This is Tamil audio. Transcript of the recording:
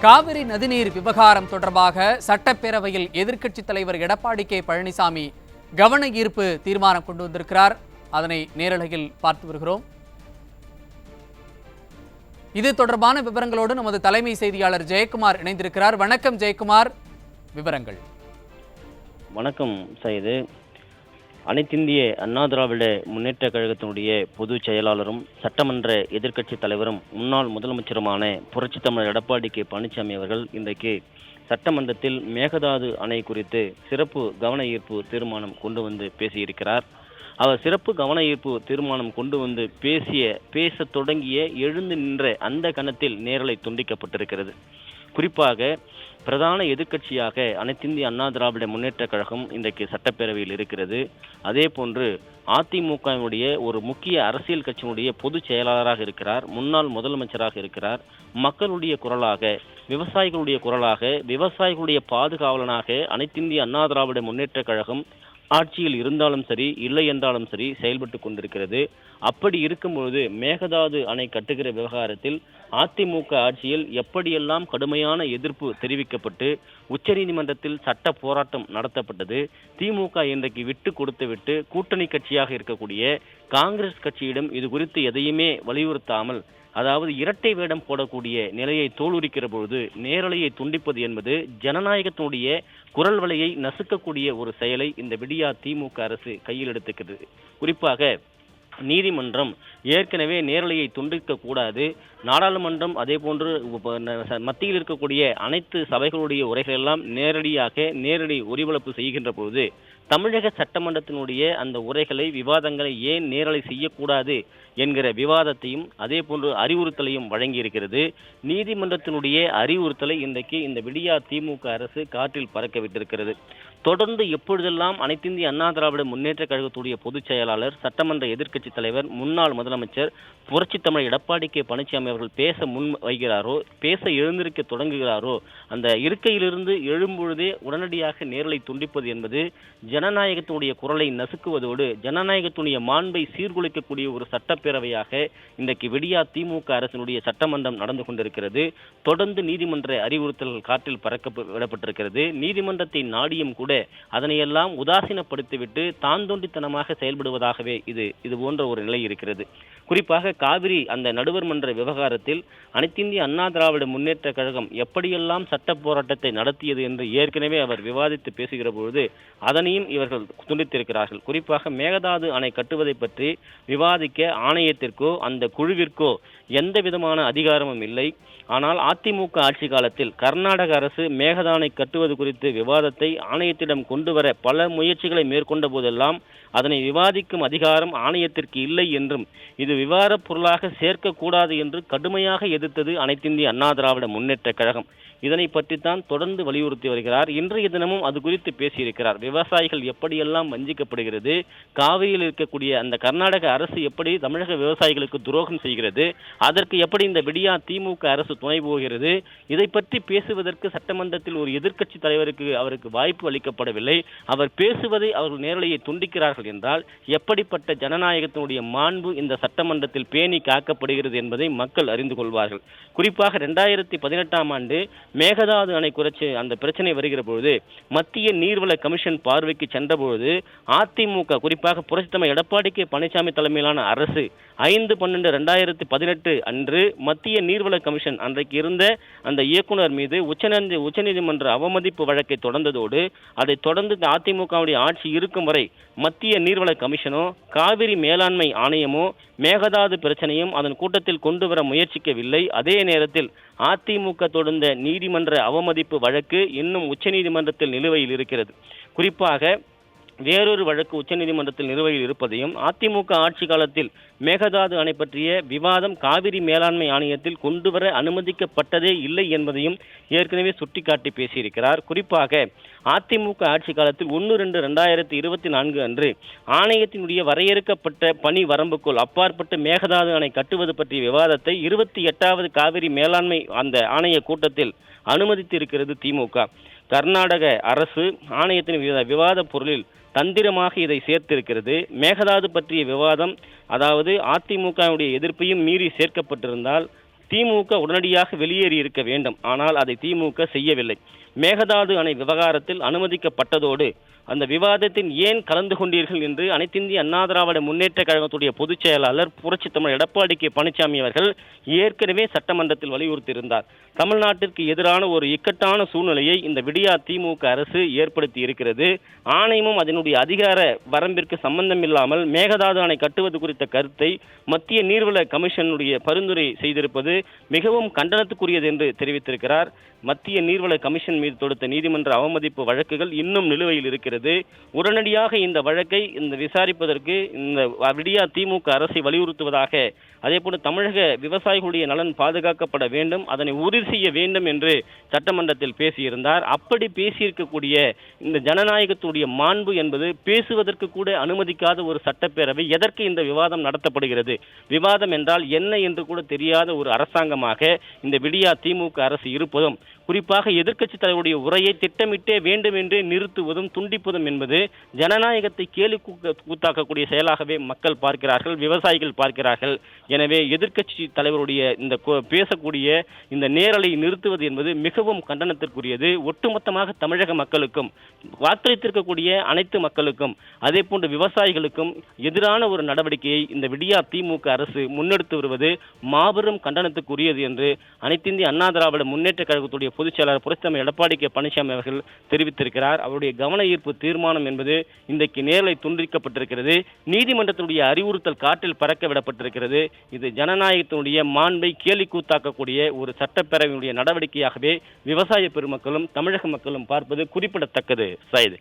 காவிரி நதிநீர் விவகாரம் தொடர்பாக சட்டப்பேரவையில் எதிர்க்கட்சித் தலைவர் எடப்பாடி கே. பழனிசாமி கவன ஈர்ப்பு தீர்மானம் கொண்டு வந்திருக்கிறார். அதனை நேரலையில் பார்த்து வருகிறோம். இது தொடர்பான விவரங்களோடு நமது தலைமை செய்தியாளர் ஜெயக்குமார் இணைந்திருக்கிறார். வணக்கம் ஜெயக்குமார். விவரங்கள். வணக்கம் சைது. அனைத்திந்திய அண்ணா திராவிட முன்னேற்ற கழகத்தினுடைய பொதுச் செயலாளரும் சட்டமன்ற எதிர்க்கட்சித் தலைவரும் முன்னாள் முதலமைச்சருமான புரட்சி தமிழர் எடப்பாடி கே. பழனிசாமி அவர்கள் இன்றைக்கு சட்டமன்றத்தில் மேகதாது அணை குறித்து சிறப்பு கவன ஈர்ப்பு தீர்மானம் கொண்டு வந்து பேசியிருக்கிறார். அவர் சிறப்பு கவன ஈர்ப்பு தீர்மானம் கொண்டு வந்து பேசிய பேசத் தொடங்கிய எழுந்து நின்ற அந்த கணத்தில் நேரலை துண்டிக்கப்பட்டிருக்கிறது. குறிப்பாக பிரதான எதிர்க்கட்சியாக அனைத்திந்திய அண்ணா திராவிட முன்னேற்ற கழகம் இன்றைக்கு சட்டப்பேரவையில் இருக்கிறது. அதே போன்று அதிமுகவினுடைய ஒரு முக்கிய அரசியல் கட்சியினுடைய பொதுச் செயலாளராக இருக்கிறார் முன்னாள் முதலமைச்சராக இருக்கிறார். மக்களுடைய குரலாக விவசாயிகளுடைய குரலாக விவசாயிகளுடைய பாதுகாவலனாக அனைத்திந்திய அண்ணா திராவிட முன்னேற்ற கழகம் ஆட்சியில் இருந்தாலும் சரி இல்லை என்றாலும் சரி செயல்பட்டு கொண்டிருக்கிறது. அப்படி இருக்கும்பொழுது மேகதாது அணை கட்டுகிற விவகாரத்தில் அதிமுக ஆட்சியில் எப்படியெல்லாம் கடுமையான எதிர்ப்பு தெரிவிக்கப்பட்டு உச்சநீதிமன்றத்தில் சட்ட போராட்டம் நடத்தப்பட்டது திமுக இன்றைக்கு விட்டு கொடுத்துவிட்டு கூட்டணி கட்சியாக இருக்கக்கூடிய காங்கிரஸ் கட்சியிடம் இது குறித்து எதையுமே வலியுறுத்தாமல் அதாவது இரட்டை வேடம் போடக்கூடிய நிலையை தோலுரிக்கிற பொழுது நேரலையை துண்டிப்பது என்பது ஜனநாயகத்தினுடைய குரல் வலையை நசுக்கக்கூடிய ஒரு செயலை இந்த விடியா திமுக அரசு கையில் எடுத்துக்கிறது குறிப்பாக நீதிமன்றம் ஏற்கனவே நேரலையை துண்டிக்க கூடாது. நாடாளுமன்றம் அதே போன்று மத்தியில் இருக்கக்கூடிய அனைத்து சபைகளுடைய உரைகள் எல்லாம் நேரடியாக நேரடி ஒலிபரப்பு செய்கின்ற பொழுது தமிழக சட்டமன்றத்தினுடைய அந்த உரைகளை விவாதங்களை ஏன் நேரலை செய்யக்கூடாது? என்கிற விவாதத்தையும் அதே போன்று அறிவுறுத்தலையும் வழங்கியிருக்கிறது. நீதிமன்றத்தினுடைய அறிவுறுத்தலை இன்றைக்கு இந்த விடியா திமுக அரசு காற்றில் பறக்க விட்டிருக்கிறது. தொடர்ந்து எப்பொழுதெல்லாம் அனைத்திந்திய அண்ணா திராவிட முன்னேற்ற கழகத்துடைய பொதுச் செயலாளர் சட்டமன்ற எதிர்க்கட்சித் தலைவர் முன்னாள் முதலமைச்சர் புரட்சி தமிழ் எடப்பாடி கே. பழனிசாமி அவர்கள் பேச முன் வைக்கிறாரோ பேச எழுந்திருக்க தொடங்குகிறாரோ அந்த இருக்கையிலிருந்து எழும்பொழுதே உடனடியாக நேரலை துண்டிப்பது என்பது ஜனநாயகத்தினுடைய குரலை நசுக்குவதோடு ஜனநாயகத்துடைய மாண்பை சீர்குலைக்கக்கூடிய ஒரு சட்டப்பேரவையாக இன்றைக்கு விடியா திமுக அரசினுடைய சட்டமன்றம் நடந்து கொண்டிருக்கிறது. தொடர்ந்து நீதிமன்ற அறிவுறுத்தல்கள் காற்றில் பறக்க விடப்பட்டிருக்கிறது. நீதிமன்றத்தை நாடியும் கூட அதனையெல்லாம் உதாசீனப்படுத்திவிட்டு தாந்தோண்டித்தனமாக செயல்படுவதாகவே இது. இது போன்ற ஒரு நிலை இருக்கிறது. குறிப்பாக காவிரி அந்த நடுவர் மன்ற விவகாரத்தில் அனைத்திந்திய அண்ணா திராவிட முன்னேற்ற கழகம் எப்படியெல்லாம் சட்ட போராட்டத்தை நடத்தியது என்று ஏற்கனவே அவர் விவாதித்து பேசுகிற பொழுது அதனையும் இவர்கள் துண்டித்திருக்கிறார்கள். குறிப்பாக மேகதாது அணை கட்டுவதை பற்றி விவாதிக்க ஆணையத்திற்கோ அந்த குழுவிற்கோ எந்த விதமான அதிகாரமும் இல்லை. ஆனால் அதிமுக ஆட்சி காலத்தில் கர்நாடக அரசு மேகதானை கட்டுவது குறித்து விவாதத்தை ஆணையத்திடம் கொண்டு வர பல முயற்சிகளை மேற்கொண்ட போதெல்லாம் அதனை விவாதிக்கும் அதிகாரம் ஆணையத்திற்கு இல்லை என்றும் இது விவாதப் பொருளாக சேர்க்கக்கூடாது என்று கடுமையாக எதிர்த்தது அனைத்திந்திய அண்ணா திராவிட முன்னேற்ற கழகம். இதனை பற்றித்தான் தொடர்ந்து வலியுறுத்தி வருகிறார். இன்றைய தினமும் அது குறித்து பேசியிருக்கிறார். விவசாயிகள் எப்படியெல்லாம் வஞ்சிக்கப்படுகிறது காவிரியில் இருக்கக்கூடிய அந்த கர்நாடக அரசு எப்படி தமிழக விவசாயிகளுக்கு துரோகம் செய்கிறது அதற்கு எப்படி இந்த விடியா திமுக அரசு துணை போகிறது இதை பற்றி பேசுவதற்கு சட்டமன்றத்தில் ஒரு எதிர்க்கட்சி தலைவருக்கு அவருக்கு வாய்ப்பு அளிக்கப்படவில்லை. அவர் பேசுவதை அவர்கள் நேரலையை துண்டிக்கிறார்கள் என்றால் எப்படிப்பட்ட ஜனநாயகத்தினுடைய மாண்பு இந்த சட்டமன்றத்தில் பேணி காக்கப்படுகிறது என்பதை மக்கள் அறிந்து கொள்வார்கள். குறிப்பாக ரெண்டாயிரத்தி பதினெட்டாம் ஆண்டு மேகதாது அணை குறைச்சு அந்த பிரச்சனை வருகிற பொழுது மத்திய நீர்வள கமிஷன் பார்வைக்கு சென்றபொழுது அதிமுக குறிப்பாக புரட்சித்தமிழ் எடப்பாடி கே பழனிசாமி தலைமையிலான அரசு ஐந்து பன்னெண்டு ரெண்டாயிரத்தி பதினெட்டு அன்று மத்திய நீர்வள கமிஷன் அன்றைக்கு இருந்த அந்த இயக்குனர் மீது உச்சநீதி உச்சநீதிமன்ற அவமதிப்பு வழக்கை தொடர்ந்ததோடு அதை தொடர்ந்து அதிமுகவுடைய ஆட்சி இருக்கும் வரை மத்திய நீர்வள கமிஷனோ காவிரி மேலாண்மை ஆணையமோ மேகதாது பிரச்சனையும் அதன் கூட்டத்தில் கொண்டு வர முயற்சிக்கவில்லை. அதே நேரத்தில் அதிமுக தொடர்ந்த நீதிமன்ற அவமதிப்பு வழக்கு இன்னும் உச்சநீதிமன்றத்தில் நிலுவையில் இருக்கிறது. குறிப்பாக வேறொரு வழக்கு உச்சநீதிமன்றத்தில் நிலுவையில் இருப்பதையும் அதிமுக ஆட்சி காலத்தில் மேகதாது அணை பற்றிய விவாதம் காவிரி மேலாண்மை ஆணையத்தில் கொண்டு வர அனுமதிக்கப்பட்டதே இல்லை என்பதையும் ஏற்கனவே சுட்டிக்காட்டி பேசியிருக்கிறார். குறிப்பாக அதிமுக ஆட்சி காலத்தில் ஒன்று ரெண்டு ரெண்டாயிரத்தி இருபத்தி நான்கு அன்று ஆணையத்தினுடைய வரையறுக்கப்பட்ட பணி வரம்புக்குள் அப்பாற்பட்டு மேகதாது அணை கட்டுவது பற்றிய விவாதத்தை இருபத்தி எட்டாவது காவிரி மேலாண்மை அந்த ஆணைய கூட்டத்தில் அனுமதித்திருக்கிறது திமுக. கர்நாடக அரசு ஆணையத்தின் விவாத பொருளில் தந்திரமாக இதை சேர்த்திருக்கிறது. மேகதாது பற்றிய விவாதம் அதாவது அதிமுகவுடைய எதிர்ப்பையும் மீறி சேர்க்கப்பட்டிருந்தால் திமுக உடனடியாக வெளியேறி இருக்க வேண்டும். ஆனால் அதை திமுக செய்யவில்லை. மேகதாது அணை விவகாரத்தில் அனுமதிக்கப்பட்டதோடு அந்த விவாதத்தில் ஏன் கலந்து கொண்டீர்கள் என்று அனைத்திந்திய அண்ணா திராவிட முன்னேற்ற கழகத்துடைய பொதுச் செயலாளர் புரட்சி தமிழ் எடப்பாடி கே பழனிசாமி அவர்கள் ஏற்கனவே சட்டமன்றத்தில் வலியுறுத்தியிருந்தார். தமிழ்நாட்டிற்கு எதிரான ஒரு இக்கட்டான சூழ்நிலையை இந்த விடியா திமுக அரசு ஏற்படுத்தி இருக்கிறது. ஆணையமும் அதனுடைய அதிகார வரம்பிற்கு சம்பந்தம் இல்லாமல் மேகதாது அணை கட்டுவது குறித்த கருத்தை மத்திய நீர்வள கமிஷனுடைய பரிந்துரை செய்திருப்பது மிகவும் கண்டனத்துக்குரியது என்று தெரிவித்திருக்கிறார். மத்திய நீர்வள கமிஷன் மீது தொடுத்த நீதிமன்ற அவமதிப்பு வழக்குகள் இன்னும் நிலுவையில் இருக்கிறது. உடனடியாக இந்த வழக்கை இந்த விசாரிப்பதற்கு இந்த விடியா திமுக அரசை வலியுறுத்துவதாக அதேபோல தமிழக விவசாயிகளுடைய நலன் பாதுகாக்கப்பட வேண்டும் அதனை உறுதி செய்ய வேண்டும் என்று சட்டமன்றத்தில் பேசியிருந்தார். அப்படி பேசியிருக்கக்கூடிய இந்த ஜனநாயகத்துடைய மாண்பு என்பது பேசுவதற்கு கூட அனுமதிக்காத ஒரு சட்டப்பேரவை எதற்கு இந்த விவாதம் நடத்தப்படுகிறது? விவாதம் என்றால் என்ன என்று கூட தெரியாத ஒரு அரசாங்கமாக இந்த விடியா திமுக அரசு இருப்பதும் குறிப்பாக எதிர்க்கட்சித் தலைவருடைய உரையை திட்டமிட்டே வேண்டும் என்றே நிறுத்துவதும் துண்டிப்பதும் என்பது ஜனநாயகத்தை கேலி கூக்க- கூத்தாக்கக்கூடிய செயலாகவே மக்கள் பார்க்கிறார்கள் விவசாயிகள் பார்க்கிறார்கள். எனவே எதிர்க்கட்சி தலைவருடைய இந்த பேசக்கூடிய இந்த நேரலை நிறுத்துவது என்பது மிகவும் கண்டனத்திற்குரியது. ஒட்டுமொத்தமாக தமிழக மக்களுக்கும் வாக்களித்திருக்கக்கூடிய அனைத்து மக்களுக்கும் அதே போன்று விவசாயிகளுக்கும் எதிரான ஒரு நடவடிக்கையை இந்த விடியா திமுக அரசு முன்னெடுத்து வருவது மாபெரும் கண்டனத்துக்குரியது என்று அனைத்திந்திய அண்ணா திராவிட முன்னேற்ற கழகத்துடைய பொதுச் செயலாளர் புரட்சித்தலைவர் எடப்பாடி கே. பழனிசாமி அவர்கள் தெரிவித்திருக்கிறார். அவருடைய கவன ஈர்ப்பு தீர்மானம் என்பது இன்றைக்கு நேரலை துண்டிக்கப்பட்டிருக்கிறது. நீதிமன்றத்தினுடைய அறிவுறுத்தல் காற்றில் பறக்க விடப்பட்டிருக்கிறது. இது ஜனநாயகத்தினுடைய மாண்பை கேலி கூத்தாக்கக்கூடிய ஒரு சட்டப்பேரவையினுடைய நடவடிக்கையாகவே விவசாய பெருமக்களும் தமிழக மக்களும் பார்ப்பது குறிப்பிடத்தக்கது. சைது